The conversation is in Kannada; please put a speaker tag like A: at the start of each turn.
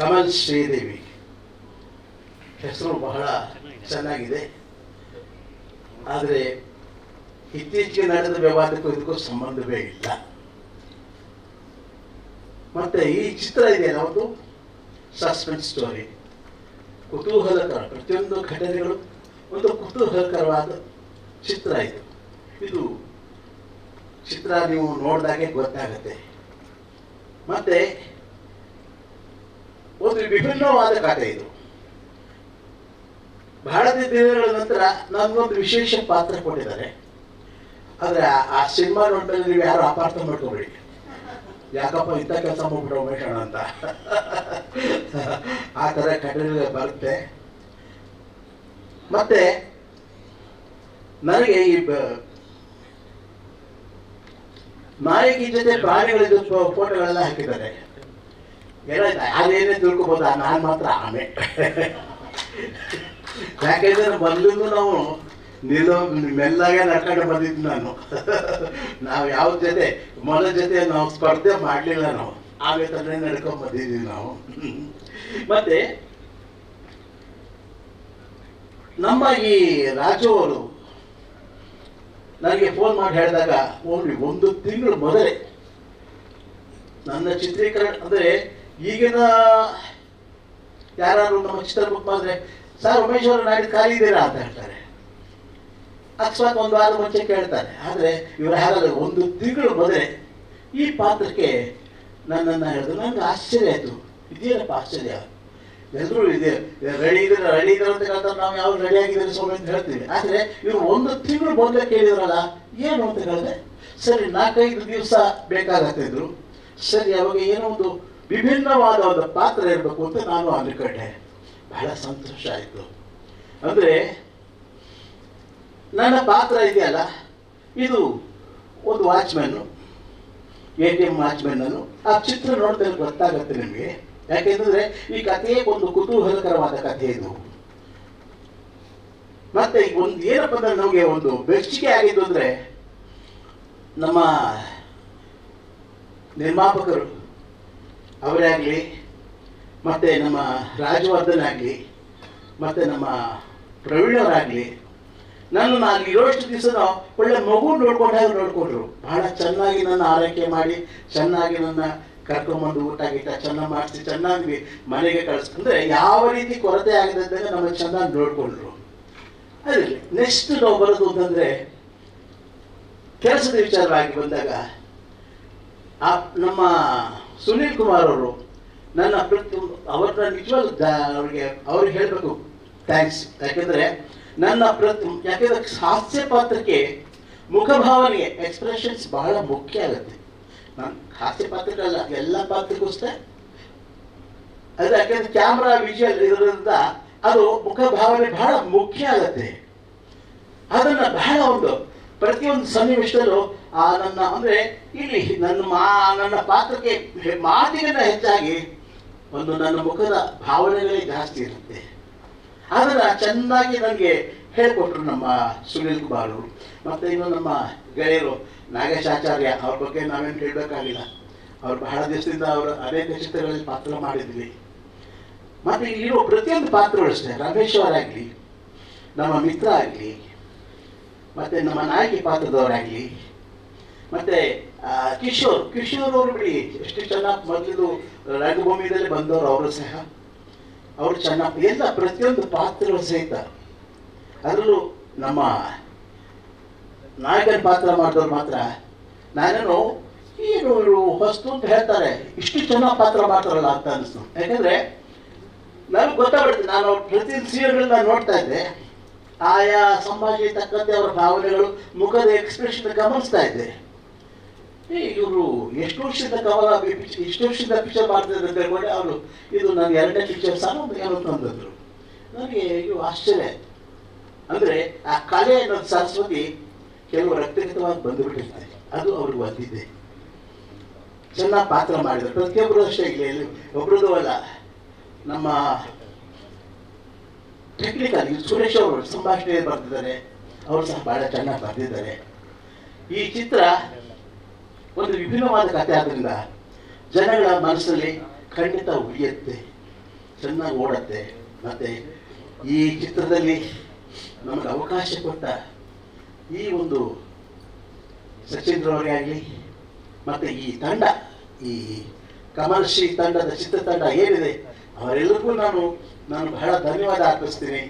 A: ಕಮಲ್ ಶ್ರೀದೇವಿ ಹೆಸರು ಬಹಳ ಚೆನ್ನಾಗಿದೆ. ಆದರೆ ಇತ್ತೀಚೆಗೆ ನಡೆದ ವ್ಯವಹಾರಕ್ಕೂ ಇದಕ್ಕೂ ಸಂಬಂಧವೇ ಇಲ್ಲ. ಮತ್ತೆ ಈ ಚಿತ್ರ ಇದೆಯಲ್ಲ ಒಂದು ಸಸ್ಪೆನ್ಸ್ ಸ್ಟೋರಿ. ಕುತೂಹಲಕರ, ಪ್ರತಿಯೊಂದು ಘಟನೆಗಳು ಒಂದು ಕುತೂಹಲಕರವಾದ ಚಿತ್ರ ಇದು. ಇದು ಚಿತ್ರ ನೀವು ನೋಡಿದಾಗೆ ಗೊತ್ತಾಗುತ್ತೆ. ಮತ್ತೆ ಒಂದು ವಿಭಿನ್ನವಾದ ಕಥೆ ಇದು. ಬಹಳ ದಿನಗಳ ನಂತರ ನನ್ಗೊಂದು ವಿಶೇಷ ಪಾತ್ರ ಕೊಟ್ಟಿದ್ದಾರೆ. ಆದ್ರೆ ಆ- ಸಿನಿಮಾ ನೋಡಿದ್ರೆ ನೀವು ಯಾರು ಅಪಾರ್ಥ ಮಾಡ್ಕೊಬೇಡಿ. ಯಾಕಪ್ಪ ಇಂಥ ಕೆಲಸ ಮಾಡ್ಬಿಟ್ಟು ಉಮೇಶ್ ಅಣ್ಣ ಅಂತ. ಆ ಥರ ಕಟ್ಟಡ ಬರುತ್ತೆ. ಮತ್ತೆ ನನಗೆ ಈ ನಾಯಕಿ ಜೊತೆ ಪ್ರಾಣಿಗಳಿದ್ದು ಫೋಟೋಗಳೆಲ್ಲ ಹಾಕಿದ್ದಾರೆ. ಏನಾಯ್ತು? ಅದೇನೇ ತಿಳ್ಕೊಬೋದ ನಾನು ಮಾತ್ರ ಆಮೆ ಯಾಕೆಂದ್ರೆ ಮೊದಲಿಂದ ನಾವು ನಿಲ್ಲೋ ಮೆಲ್ಲಾಗೆ ನಡ್ಕೊಂಡು ಬಂದಿದ್ದು ನಾನು. ನಾವು ಯಾವ ಜೊತೆ ಮೊಲ ಜೊತೆ ನಾವು ಸ್ಪರ್ಧೆ ಮಾಡಲಿಲ್ಲ ನಾವು. ಆಮೆ ತಂದ್ರೆ ನಡ್ಕೊಂಡ್ ಬಂದಿದ್ವಿ ನಾವು. ಮತ್ತೆ, ನಮ್ಮ ಈ ರಾಜು ಅವರು ನನಗೆ ಫೋನ್ ಮಾಡಿ ಹೇಳಿದಾಗ ಒಂದು ತಿಂಗಳು ಮೊದಲೇ ನನ್ನ ಚಿತ್ರೀಕರಣ, ಅಂದರೆ ಈಗಿನ ಯಾರು ನಮ್ಮ ಚಿತ್ರ ಬುಕ್ ಮಾಡಿದ್ರೆ, ಸರ್, ಉಮೇಶ್ ಅವರು ನಾಡಿದ್ದು ಖಾಲಿ ಇದ್ದೀರಾ ಅಂತ ಹೇಳ್ತಾರೆ. ಅಕಸ್ಮಾತ್ ಒಂದು ವಾರ ಮುಂಚೆ ಕೇಳ್ತಾರೆ. ಆದರೆ ಇವರು ಹಾಗಲ್ಲ ಒಂದು ತಿಂಗಳು ಮೊದಲೇ ಈ ಪಾತ್ರಕ್ಕೆ ನನ್ನನ್ನು ಹೇಳಿದ್ರು. ನನಗೆ ಆಶ್ಚರ್ಯ ಆಯಿತು. ಇದೇನಪ್ಪ ಆಶ್ಚರ್ಯ? ಎಲ್ಲರೂ ಇದೆ. ರೆಡಿ ಇದ್ರೆ ರೆಡಿ ಇದ್ರೆ ಅಂತ ಹೇಳ್ತಾರೆ ನಾವು ಯಾವ ರೆಡಿ ಆಗಿದ್ದಾರೆ ಸ್ವಾಮಿ ಅಂತ ಹೇಳ್ತೀವಿ. ಆದರೆ ಇವರು ಒಂದು ತಿಂಗಳು ಮೊದಲೇ ಕೇಳಿದ್ರಲ್ಲ, ಏನು ಅಂತ ಹೇಳಿದ್ರೆ ಸರಿ, ನಾಲ್ಕೈದು ದಿವಸ ಬೇಕಾಗತ್ತಿದ್ರು ಸರಿ, ಅವಾಗ ಏನೋ ಒಂದು ವಿಭಿನ್ನವಾದ ಒಂದು ಪಾತ್ರ ಇರಬೇಕು ಅಂತ ನಾನು ಅಂದ್ಕೊಂಡೆ ಬಹಳ ಸಂತೋಷ ಆಯಿತು. ಅಂದರೆ, ನನ್ನ ಪಾತ್ರ ಇದೆಯಲ್ಲ? ಇದು ಒಂದು ವಾಚ್ಮ್ಯಾನು. ಎ ಟಿ ಎಂ ವಾಚ್ಮ್ಯಾನನ್ನು ಆ ಚಿತ್ರ ನೋಡಿದ್ರೆ ಗೊತ್ತಾಗುತ್ತೆ ನಿಮಗೆ. ಯಾಕೆಂದ್ರೆ ಈ ಕಥೆಯೇ ಒಂದು ಕುತೂಹಲಕರವಾದ ಕಥೆ ಇದು. ಮತ್ತೆ ಒಂದು ಏನಪ್ಪ ಅಂದ್ರೆ ನಮಗೆ ಒಂದು ಬೆಚ್ಚಿಗೆ ಆಗಿದ್ದು ಅಂದ್ರೆ, ನಮ್ಮ ನಿರ್ಮಾಪಕರು. ಅವರೇ ಮತ್ತು ನಮ್ಮ ರಾಜವರ್ಧನ್ ಆಗಲಿ, ಮತ್ತು ನಮ್ಮ ಪ್ರವೀಣವರಾಗಲಿ ನಾನು ನಾನು ಇರೋಷ್ಟು ದಿವಸ ಒಳ್ಳೆ ಮಗು ನೋಡ್ಕೊಂಡಾಗ ನೋಡ್ಕೊಂಡ್ರು. ಬಹಳ ಚೆನ್ನಾಗಿ ನನ್ನ ಆರೈಕೆ ಮಾಡಿ, ಚೆನ್ನಾಗಿ ನನ್ನ ಕರ್ಕೊಂಬಂದು ಊಟ ಗೀಟ ಚೆನ್ನಾಗಿ ಮಾಡಿಸಿ, ಚೆನ್ನಾಗಿ ಮನೆಗೆ ಕಳಿಸ್ ಅಂದ್ರೆ ಯಾವ ರೀತಿ ಕೊರತೆ ಆಗದಂತೆ ನಮ್ಮ ಚೆನ್ನಾಗಿ ನೋಡಿಕೊಂಡ್ರು. ಅದರಲ್ಲಿ ನೆಕ್ಸ್ಟ್ ನಾವು ಬರೋದು ಅಂತಂದ್ರೆ, ಕೆಲಸದ ವಿಚಾರವಾಗಿ ಬಂದಾಗ ಆ, ನಮ್ಮ ಸುನೀಲ್ ಕುಮಾರ್ ಅವರು ನನ್ನ ಪ್ರತಿ ಅವ್ರನ್ನ ನಿಜವಾಗ್ಲೂ ಅವ್ರಿಗೆ ಅವ್ರಿಗೆ ಹೇಳಬೇಕು. ಥ್ಯಾಂಕ್ಸ್ ಯಾಕೆಂದ್ರೆ ನನ್ನ ಪ್ರತಿ ಯಾಕೆಂದ್ರೆ ಹಾಸ್ಯ ಪಾತ್ರಕ್ಕೆ ಮುಖಭಾವನೆಗೆ ಎಕ್ಸ್ಪ್ರೆಷನ್ಸ್ ಬಹಳ ಮುಖ್ಯ ಆಗುತ್ತೆ. ನಾನು ಹಾಸ್ಯ ಪಾತ್ರಕ್ಕಲ್ಲ ಎಲ್ಲ ಪಾತ್ರಕ್ಕೂ ಅಷ್ಟೇ ಅದು ಯಾಕೆಂದ್ರೆ ಕ್ಯಾಮ್ರಾ ವಿಜುವಲ್ ಇರೋದ್ರಿಂದ ಅದು ಮುಖಭಾವನೆ ಬಹಳ ಮುಖ್ಯ ಆಗುತ್ತೆ. ಅದನ್ನ ಬಹಳ ಒಂದು ಪ್ರತಿಯೊಂದು ಸನ್ನಿವೇಶದಲ್ಲೂ, ಆ ನನ್ನ, ಅಂದ್ರೆ, ಇಲ್ಲಿ ನನ್ನ ಮಾ, ನನ್ನ ಪಾತ್ರಕ್ಕೆ ಮಾತಿಗಿಂತ ಹೆಚ್ಚಾಗಿ ಒಂದು ನನ್ನ ಮುಖದ ಭಾವನೆಗಳೇ ಜಾಸ್ತಿ ಇರುತ್ತೆ. ಅದನ್ನ ಚೆನ್ನಾಗಿ ನನಗೆ ಹೇಳಿಕೊಟ್ರು ನಮ್ಮ ಸುನೀಲ್ ಕುಮಾರ್ ಅವರು ಮತ್ತೆ ಇನ್ನು ನಮ್ಮ ಗೆಳೆಯರು ನಾಗೇಶ್ ಆಚಾರ್ಯ ಅವ್ರ ಬಗ್ಗೆ ನಾವೇನು ಹೇಳಬೇಕಾಗಿಲ್ಲ ಅವ್ರು ಬಹಳ ದಿವಸದಿಂದ ಅವರು ಅನೇಕ ಚಿತ್ರಗಳಲ್ಲಿ ಪಾತ್ರ ಮಾಡಿದ್ವಿ. ಮತ್ತೆ ಇಲ್ಲಿರೋ ಪ್ರತಿಯೊಂದು ಪಾತ್ರಗಳು ಅಷ್ಟೇ ರಮೇಶ್ ಅವರಾಗಲಿ, ನಮ್ಮ ಮಿತ್ರ ಆಗಲಿ ಮತ್ತೆ ನಮ್ಮ ನಾಯಕಿ ಪಾತ್ರದವರಾಗಲಿ. ಮತ್ತೆ ಕಿಶೋರ್ ಕಿಶೋರ್ ಅವರು ಬಿಡಿ, ಎಷ್ಟು ಚೆನ್ನಾಗಿ ಮೊದಲು ರಂಗಭೂಮಿಯಲ್ಲಿ ಬಂದವರು ಅವರು ಸಹ. ಅವರು ಚೆನ್ನಾಗಿ, ಎಲ್ಲ ಪ್ರತಿಯೊಂದು ಪಾತ್ರಗಳು ಸಹಿತ. ಅದರಲ್ಲೂ ನಮ್ಮ ನಾಯಕನ ಪಾತ್ರ ಮಾಡಿದವ್ರು ಮಾತ್ರ. ನಾನೇನು ಏನು ಇವರು ಹೊಸ್ತು ಅಂತ ಹೇಳ್ತಾರೆ. ಇಷ್ಟು ಚೆನ್ನಾಗಿ ಪಾತ್ರ ಮಾಡ್ತಾರಲ್ಲ ಅಂತ ಅನಿಸ್ತು. ಯಾಕಂದ್ರೆ, ನನಗೆ ಗೊತ್ತಾಗ್ಬಿಡುತ್ತೆ, ನಾನು ಪ್ರತಿ ಸೀರಿಯಲ್ಗಳನ್ನ ನೋಡ್ತಾ ಇದ್ದೆ. ಆಯಾ ಸಮಾಜ ತಕ್ಕಂತೆ ಅವರ ಭಾವನೆಗಳು ಮುಖದ ಎಕ್ಸ್ಪ್ರೆಷನ್ ಗಮನಿಸ್ತಾ ಇದ್ದೆ ಇವರು ಎಷ್ಟು ವರ್ಷದ ಕವಲ ಎಷ್ಟು ವರ್ಷದ ಪಿಕ್ಚರ್ ಮಾಡ್ತಿದ್ರು ಅಂತ ಹೇಳ್ಕೊಂಡೆ ಅವರು. ಇದು ನನ್ನ ಎರಡನೇ ಪಿಕ್ಚರ್ ಸಹ ಏನೋ ತಂದಿದ್ರು ನನಗೆ ಇದು ಆಶ್ಚರ್ಯ. ಆಯ್ತು ಅಂದ್ರೆ ಆ ಕಲೆ ಅನ್ನೋದು ಸರಸ್ವತಿ ಕೆಲವು ರಕ್ತಗತವಾಗಿ ಬಂದುಬಿಟ್ಟಿರ್ತಾರೆ ಅದು ಅವ್ರಿಗೆ ಬಂದಿದೆ ಚೆನ್ನಾಗಿ ಪಾತ್ರ ಮಾಡಿದ್ರು. ಪ್ರತಿಯೊಬ್ಬರು ಅಷ್ಟೇ ಇಲ್ಲಿ. ಒಬ್ರದ್ದು ಅಲ್ಲ. ನಮ್ಮ ಟೆಕ್ನಿಕಲ್ ಸುರೇಶ್ ಅವರು ಸಂಭಾಷಣೆ ಬರ್ತಿದ್ದಾರೆ ಅವರು ಸಹ ಬಹಳ ಚೆನ್ನಾಗಿ ಬರ್ತಿದ್ದಾರೆ ಈ ಚಿತ್ರ ಒಂದು ವಿಭಿನ್ನವಾದ ಕಥೆ ಆದ್ರಿಂದ ಜನಗಳ ಮನಸ್ಸಲ್ಲಿ ಖಂಡಿತ ಉಳಿಯುತ್ತೆ, ಚೆನ್ನಾಗಿ ಓಡತ್ತೆ. ಮತ್ತು ಈ ಚಿತ್ರದಲ್ಲಿ ನಮಗೆ ಅವಕಾಶ ಕೊಟ್ಟ ಈ ಒಂದು ಸಚಿನ್ರವರೇ ಆಗಲಿ, ಮತ್ತು ಈ ತಂಡ, ಈ ಕಮರ್ಷಿ ತಂಡದ ಚಿತ್ರತಂಡ ಏನಿದೆ, ಅವರೆಲ್ಲರಿಗೂ ನಾನು ನಾನು ಬಹಳ ಧನ್ಯವಾದ ಅರ್ಪಿಸ್ತೀನಿ.